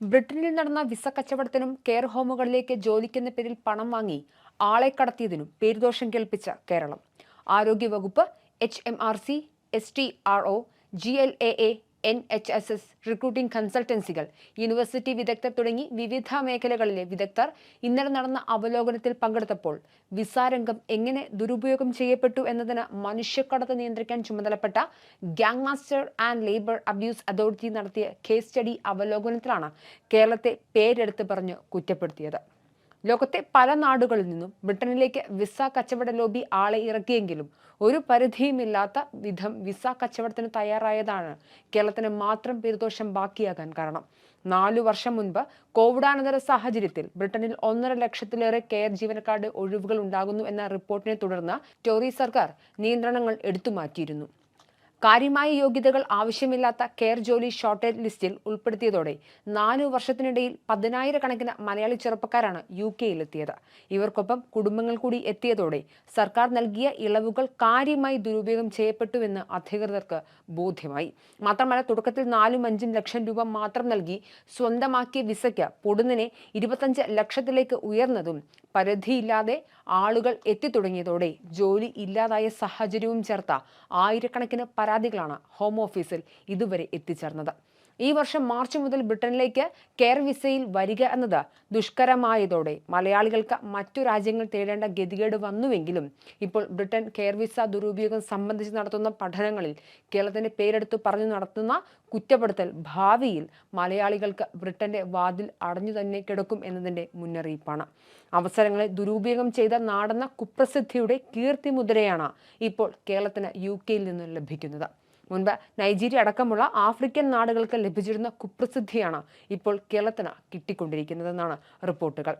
ബ്രിട്ടനിൽ നടന്ന visa കച്ചവടത്തിനും care ഹോമുകളിലേക്ക് ജോലിക്കെന്ന പേരിൽ പണം വാങ്ങി ആളെ കടത്തിയതിനും പേരുദോഷം കേൾപ്പിച്ച കേരളം. ആരോഗ്യവകുപ്പ് H M R C S T R O G L A A N H S S recruiting കൺസൾട്ടൻസികൾ university വിദഗ്ധർ തുടങ്ങി വിവിധ മേഖലകളിലെ വിദഗ്ധർ ഇന്നലെ നടന്ന അവലോകനത്തിൽ പങ്കെടുത്തപ്പോൾ വിസാരംഗം എങ്ങനെ ദുരുപയോഗം ചെയ്യപ്പെട്ടു എന്നതിന് മനുഷ്യക്കടത്ത് നിയന്ത്രിക്കാൻ ചുമതലപ്പെട്ട gang master and labour abuse authority നടത്തിയ കേസ് സ്റ്റഡി അവലോകനത്തിലാണ് കേരളത്തെ പേരെടുത്ത് പറഞ്ഞ് കുറ്റപ്പെടുത്തിയത്. ലോകത്തെ പല നാടുകളിൽ നിന്നും ബ്രിട്ടനിലേക്ക് വിസ കച്ചവട ലോബി ആളെ ഇറക്കിയെങ്കിലും ഒരു പരിധിയുമില്ലാത്ത വിധം വിസ കച്ചവടത്തിന് തയ്യാറായതാണ് കേരളത്തിന് മാത്രം പെരുദോഷം ബാക്കിയാകാൻ കാരണം. നാലു വർഷം മുൻപ് കോവിഡാനന്തര സാഹചര്യത്തിൽ ബ്രിട്ടനിൽ ഒന്നര ലക്ഷത്തിലേറെ കെയർ ജീവനക്കാരുടെ ഒഴിവുകൾ ഉണ്ടാകുന്നു എന്ന റിപ്പോർട്ടിനെ തുടർന്ന് ടോറി സർക്കാർ നിയന്ത്രണങ്ങൾ എടുത്തുമാറ്റിയിരുന്നു കാര്യമായ യോഗ്യതകൾ ആവശ്യമില്ലാത്ത കെയർ ജോലി ഷോർട്ടേജ് ലിസ്റ്റിൽ ഉൾപ്പെടുത്തിയതോടെ നാലു വർഷത്തിനിടയിൽ പതിനായിരക്കണക്കിന് മലയാളി ചെറുപ്പക്കാരാണ് യു കെയിലെത്തിയത്. ഇവർക്കൊപ്പം കുടുംബങ്ങൾ കൂടി എത്തിയതോടെ സർക്കാർ നൽകിയ ഇളവുകൾ കാര്യമായി ദുരുപയോഗം ചെയ്യപ്പെട്ടുവെന്ന് അധികൃതർക്ക് ബോധ്യമായി. മാത്രമല്ല തുടക്കത്തിൽ നാലും അഞ്ചും ലക്ഷം രൂപ മാത്രം നൽകി സ്വന്തമാക്കിയ വിസയ്ക്ക് പൊടുന്നിനെ ഇരുപത്തഞ്ച് ലക്ഷത്തിലേക്ക് ഉയർന്നതും പരിധിയില്ലാതെ ആളുകൾ എത്തിത്തുടങ്ങിയതോടെ ജോലി ഇല്ലാതായ സാഹചര്യവും ചേർത്ത ആയിരക്കണക്കിന് പരാതികളാണ് ഹോം ഓഫീസിൽ ഇതുവരെ എത്തിച്ചേർന്നത്. ഈ വർഷം മാർച്ച് മുതൽ ബ്രിട്ടനിലേക്ക് കെയർ വിസയിൽ വരിക എന്നത് ദുഷ്കരമായതോടെ മലയാളികൾക്ക് മറ്റു രാജ്യങ്ങൾ തേടേണ്ട ഗതികേട് വന്നുവെങ്കിലും ഇപ്പോൾ ബ്രിട്ടൻ കെയർ വിസ ദുരുപയോഗം സംബന്ധിച്ച് നടത്തുന്ന പഠനങ്ങളിൽ കേരളത്തിന്റെ പേരെടുത്ത് പറഞ്ഞു നടത്തുന്ന കുറ്റപ്പെടുത്തൽ ഭാവിയിൽ മലയാളികൾക്ക് ബ്രിട്ടന്റെ വാതിൽ അടഞ്ഞു തന്നെ കിടക്കും എന്നതിന്റെ മുന്നറിയിപ്പാണ്. അവസരങ്ങളെ ദുരുപയോഗം ചെയ്ത നാടെന്ന കുപ്രസിദ്ധിയുടെ കീർത്തിമുദ്രയാണ് ഇപ്പോൾ കേരളത്തിന് യു കെയിൽ നിന്ന് ലഭിക്കുന്നത്. മുൻപ് നൈജീരിയ അടക്കമുള്ള ആഫ്രിക്കൻ നാടുകൾക്ക് ലഭിച്ചിരുന്ന കുപ്രസിദ്ധിയാണ് ഇപ്പോൾ കേരളത്തിന് കിട്ടിക്കൊണ്ടിരിക്കുന്നതെന്നാണ് റിപ്പോർട്ടുകൾ.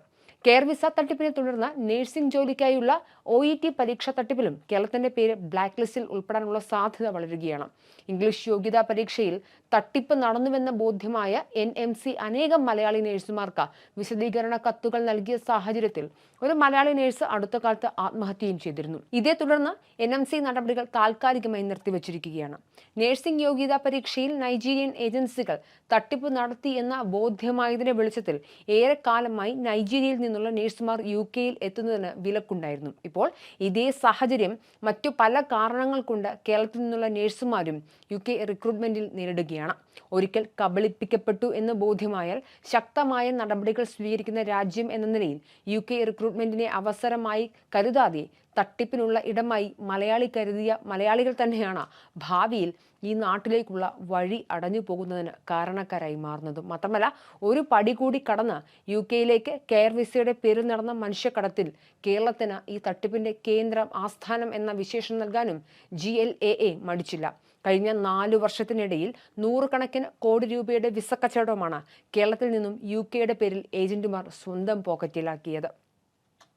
കെയർ വിസ തട്ടിപ്പിനെ തുടർന്ന് നഴ്സിംഗ് ജോലിക്കായുള്ള ഒ ഇ ടി പരീക്ഷ തട്ടിപ്പിലും കേരളത്തിന്റെ പേര് ബ്ലാക്ക് ലിസ്റ്റിൽ ഉൾപ്പെടാനുള്ള സാധ്യത വളരുകയാണ്. ഇംഗ്ലീഷ് യോഗ്യതാ പരീക്ഷയിൽ തട്ടിപ്പ് നടന്നുവെന്ന ബോധ്യമായ എൻ എം സി അനേകം മലയാളി നഴ്സുമാർക്ക് വിശദീകരണ കത്തുകൾ നൽകിയ സാഹചര്യത്തിൽ ഒരു മലയാളി നഴ്സ് അടുത്ത കാലത്ത് ആത്മഹത്യയും ചെയ്തിരുന്നു. ഇതേ തുടർന്ന് എൻ എം സി നടപടികൾ താൽക്കാലികമായി നിർത്തിവച്ചിരിക്കുകയാണ്. നഴ്സിംഗ് യോഗ്യതാ പരീക്ഷയിൽ നൈജീരിയൻ ഏജൻസികൾ തട്ടിപ്പ് നടത്തി എന്ന ബോധ്യമായതിന്റെ വെളിച്ചത്തിൽ ഏറെക്കാലമായി നൈജീരിയയിൽ നിന്നുള്ള നഴ്സുമാർ യു കെയിൽ എത്തുന്നതിന് വിലക്കുണ്ടായിരുന്നു. ഇപ്പോൾ ഇതേ സാഹചര്യം മറ്റു പല കാരണങ്ങൾ കൊണ്ട് കേരളത്തിൽ നിന്നുള്ള നഴ്സുമാരും യു കെ റിക്രൂട്ട്മെന്റിൽ നേരിടുകയാണ്. ഒരിക്കൽ കബളിപ്പിക്കപ്പെട്ടു എന്ന് ബോധ്യമായാൽ ശക്തമായ നടപടികൾ സ്വീകരിക്കുന്ന രാജ്യം എന്ന നിലയിൽ യു കെ റിക്രൂട്ട്മെന്റിനെ അവസരമായി കരുതാതെ തട്ടിപ്പിനുള്ള ഇടമായി മലയാളി കരുതിയ മലയാളികൾ തന്നെയാണ് ഭാവിയിൽ ഈ നാട്ടിലേക്കുള്ള വഴി അടഞ്ഞു പോകുന്നതിന് കാരണക്കാരായി മാറുന്നതും. മാത്രമല്ല ഒരു പടി കൂടി കടന്ന് യു കെയിലേക്ക് കെയർ വിസയുടെ പേരിൽ നടന്ന മനുഷ്യക്കടത്തിൽ കേരളത്തിന് ഈ തട്ടിപ്പിന്റെ കേന്ദ്രം ആസ്ഥാനം എന്ന വിശേഷം നൽകാനും ജി എൽ എ എ മടിച്ചില്ല. കഴിഞ്ഞ നാലു വർഷത്തിനിടയിൽ നൂറുകണക്കിന് കോടി രൂപയുടെ വിസ കച്ചവടമാണ് കേരളത്തിൽ നിന്നും യു കെയുടെ പേരിൽ ഏജന്റുമാർ സ്വന്തം പോക്കറ്റിലാക്കിയത്.